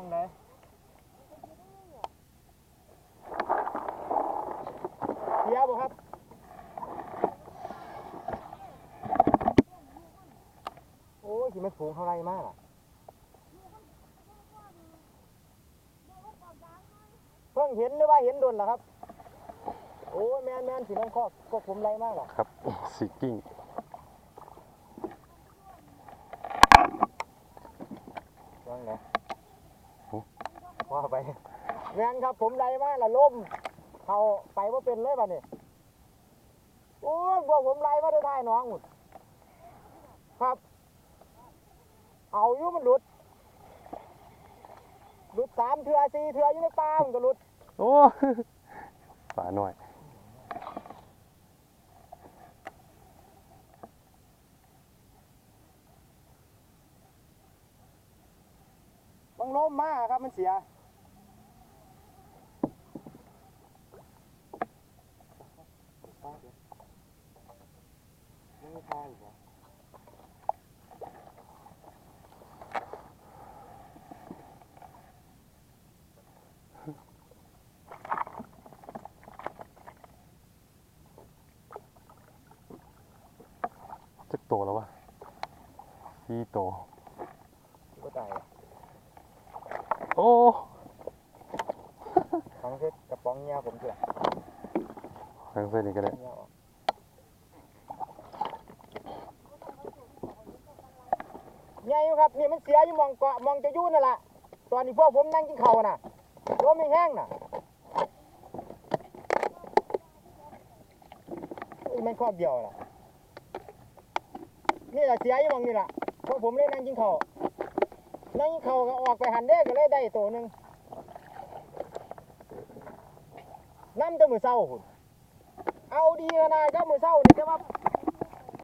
องไหนเสียบ่ครับโอ้ยสิมันสูงเท่าไรมากอะเพิ่งเห็นหรือว่าเห็นโดนเหรอครับ โอ้ยแมนแมนสิมันข้อกก็ผมไรมากหรอครับสิกิ้ง ว่างไงว่าไป แมนครับผมไรมากล่ะล่มเขาไปว่าเป็นเลยป่ะเนี่ยโอ้ยพวกผมไรมาได้ท่ายน้องหมดครับ เอาอยู่มันหลุด หลุดสามเถื่อสี่เถื่ออยู่ในป่ามันก็หลุด โอ้ป่าหน่อยบางลมมากครับมันเสียไม่ทานเหรอ จักโตแล้ววะสี่โตก็ตายโอ้ทั้งเพชรกระป๋องเงี้ยผมเถอะทางเส้นนี้ก็ได้เงี้ยออก เงี้ยอยู่ครับนี่มันเสียอยู่มองเกาะมองจะยุ่นั่นแหละตอนนี้พวกผมนั่งกินข้าวน่ะลมไม่แห้งน่ะมันครอบเดียวล่ะนี่แหละเสียอยู่มองนี่แหละพวกผมเลยนั่งกินข้าวนั่งกินข้าวก็ออกไปหันเด้ก็เลยได้ตัวหนึ่งน้ำจะมือเศร้าคุณเอาดีขนาดก็มือเศร้านี่แต่ว่า